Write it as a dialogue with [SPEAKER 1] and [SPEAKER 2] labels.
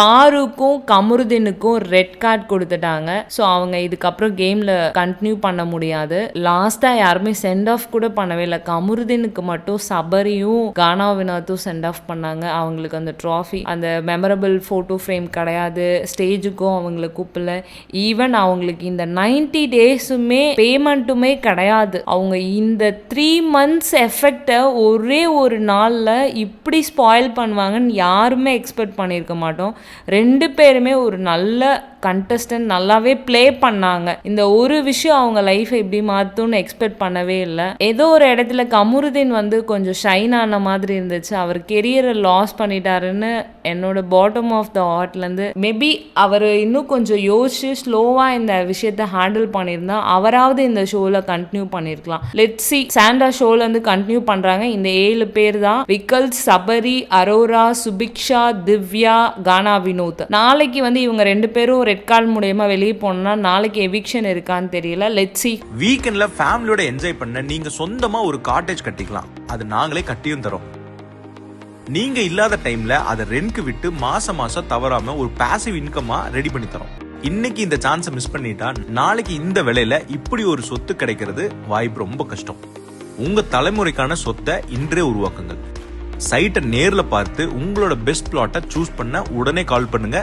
[SPEAKER 1] பாருக்கும் கமருதீனுக்கும் red card கொடுத்துட்டாங்க. So அவங்க இதுக்கப்புறம் கேமில் கண்டினியூ பண்ண முடியாது. லாஸ்ட்டாக யாருமே சென்ட் ஆஃப் கூட பண்ணவே இல்லை. கமருதீனுக்கு மட்டும் சபரியும் கானா வினாத்தும் சென்ட் ஆஃப் பண்ணாங்க. அவங்களுக்கு அந்த ட்ராஃபி அந்த மெமரபிள் ஃபோட்டோ ஃப்ரேம் கிடையாது. ஸ்டேஜுக்கும் அவங்கள கூப்பிடல. ஈவன் அவங்களுக்கு இந்த 90 டேஸுமே பேமெண்ட்டுமே கிடையாது. அவங்க இந்த த்ரீ மந்த்ஸ் எஃபெக்டை ஒரே ஒரு நாளில் இப்படி ஸ்பாயில் பண்ணுவாங்கன்னு யாருமே எக்ஸ்பெக்ட் பண்ணியிருக்க மாட்டோம். ரெண்டு பேருமே ஒரு நல்ல கண்டஸ்டன்ட் நல்லாவே ப்ளே பண்ணாங்க. இந்த ஒரு விஷயம் அவங்க லைஃப்பை இப்படி மாற்றும்னு எக்ஸ்பெக்ட் பண்ணவே இல்லை. ஏதோ ஒரு இடத்துல கமருதீன் வந்து கொஞ்சம் ஷைன் ஆன மாதிரி இருந்துச்சு. அவர் கெரியரை லாஸ் பண்ணிட்டாருன்னு என்னோட பாட்டம் ஆஃப் த ஹார்ட்லேருந்து மேபி அவர் இன்னும் கொஞ்சம் யோசிச்சு ஸ்லோவாக இந்த விஷயத்தை ஹேண்டில் பண்ணியிருந்தா அவராவது இந்த ஷோவில் கண்டினியூ பண்ணியிருக்கலாம் லெட் சி சாண்டா ஷோலேருந்து கண்டினியூ பண்ணுறாங்க இந்த ஏழு பேர் தான். விக்கல் சபரி அரோரா சுபிக்ஷா திவ்யா கானா வினோத். நாளைக்கு வந்து இவங்க ரெண்டு பேரும் ரெட் கார்டு மூலயமா வெளியே போனோம்னா நாளைக்கு எவிக்ஷன் இருக்கான்னு தெரியல. லெட் சி
[SPEAKER 2] வீக்கெண்ட்ல ஃபேமிலியோட என்ஜாய் பண்ண நீங்க சொந்தமா ஒரு காட்டேஜ் கட்டிக்கலாம். அது நாங்களே கட்டியும் தரோம். நீங்க இல்லாத டைம்ல அதை ரெண்ட்க்கு விட்டு மாசம் மாசம் தவறாம ஒரு பாசிவ் இன்கமா ரெடி பண்ணி தரோம். இன்னைக்கு இந்த சான்ஸை மிஸ் பண்ணிட்டா நாளைக்கு இந்த விலையில இப்படி ஒரு சொத்து கிடைக்கிறது வாய்ப்பு ரொம்ப கஷ்டம். உங்க தலைமுறைக்கான சொத்தை இன்றே உருவாக்குங்கள். சைட்டை நேரில் பார்த்து உங்களோட பெஸ்ட் பிளாட்டை சூஸ் பண்ண உடனே கால் பண்ணுங்க.